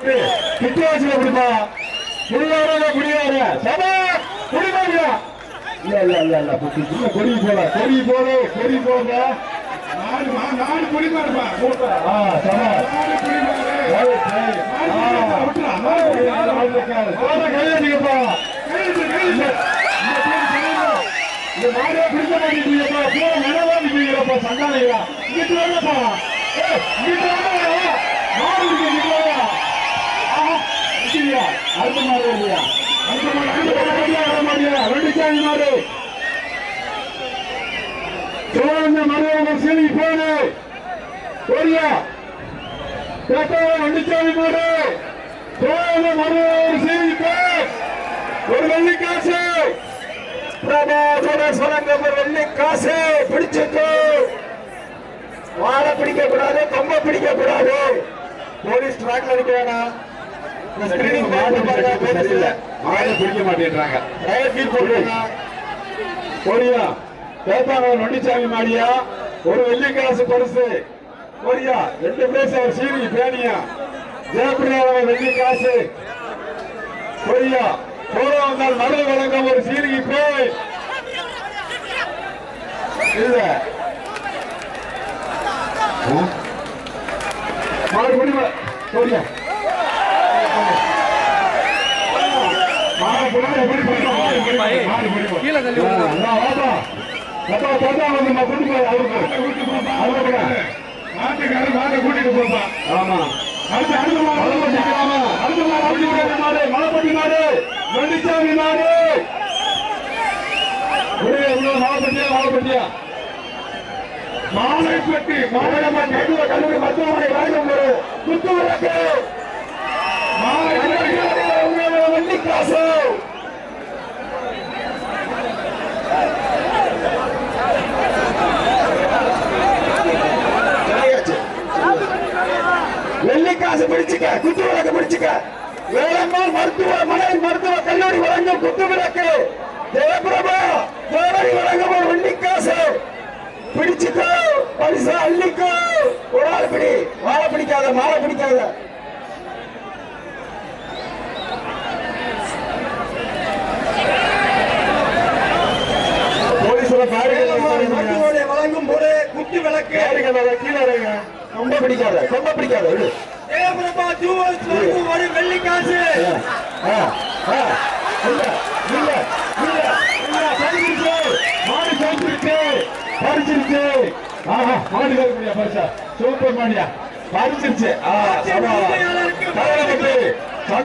கிட்டியாச்சுல குடிப்பா குடியார குடியார சபா குடிமாரியா இல்ல இல்ல இல்ல இல்ல புத்தி இல்ல கொடி போல கொடி போல கொடி போல. நாலு மா- நாலு குடி மாறுப்பா. ஆ சபா. நாலு குடி. ஆ. போற. இந்த மாடே பிடிக்க சங்காலையா வாங்கப்பா. ஏய், மாடு இருக்கு இங்கிட்டு வாங்க ஆஹா நிற்கிறீங்க அடுத்த மாடு இல்லையா அடுத்த மாடு அடுத்த மாடு மாடியா வர மாடியா ரெண்டு சாமி மாடு சோழந்த மருவங்க சீனி போனு ஓடியா கேட்டா ரெண்டு சாமி மாடு சோழந்த சீனி ஒரு வெள்ளி காசு பிரபாகர சுரங்கம் ஒரு வெள்ளி காசு பிடிச்சிட்டு வாழை பிடிக்க கூடாது கொம்ப பிடிக்க கூடாது போலீஸ் ட்ராக்ல நிக்க வேணாம். மாடு பிடிக்க மாட்டேன்றாங்க. போடியா பேத்தாங்க நொண்டிச்சாமி மாடியா? ஒரு வெள்ளி காசு பரிசு. போடியா ரெண்டு பேச ஒரு சீனி பேனியா? ஜெயப்பிரியாவை வெள்ளி காசு போடியா போட வந்தால் மருந்து வழங்க ஒரு சீனிக்கு போய் இல்ல ஆ? மாடு முடி போடியா மாடு முடி முடி முடி மாடு முடி கீழே தள்ளி விடுங்க. மாட்டுக்காரர் மாட்டை கூட்டிட்டு போப்பா. ஆமா அடுத்து, அடுத்த மாடு. மலைப்பட்டி மாடு வெள்ளிச்சாமி மாடு மாலைப்பட்டி, மாவட்டம் கல்லூரி மருத்துவமனை வழங்கும் ஒரு குத்து விளக்கு மாலைப்பட்டி. வெள்ளி காசு வெள்ளி காசு பிடிச்சுக்க குத்து விளக்கு பிடிச்சுக்க வேளம்மாள் மருத்துவ மனை மருத்துவ கல்லூரி வழங்கும் குத்து விளக்கு ஜெயபிரபா தேவரி வழங்கும் ஒரு வெள்ளி காசு பிடிச்சுக்கோ பரிசா அள்ளிக்கோ. ஒரு ஆள் பிடி வாழை பிடிக்காத. மாலை பிடிக்காத வழங்கும் ஒரு குத்து விளக்கு கீழே ரொம்ப பிடிக்காத ரொம்ப பிடிக்காத விடு தேவரபா ஜூவல்ஸ் வழங்கும் ஒரு வெள்ளி காசு. மாடு பறிச்சிருச்சு. பறிச்சிருச்சு. ஆஹா, மாடு கேட்க முடியா பரிசா சூப்பர் மாடியா பறிச்சிருச்சு. தலைவர்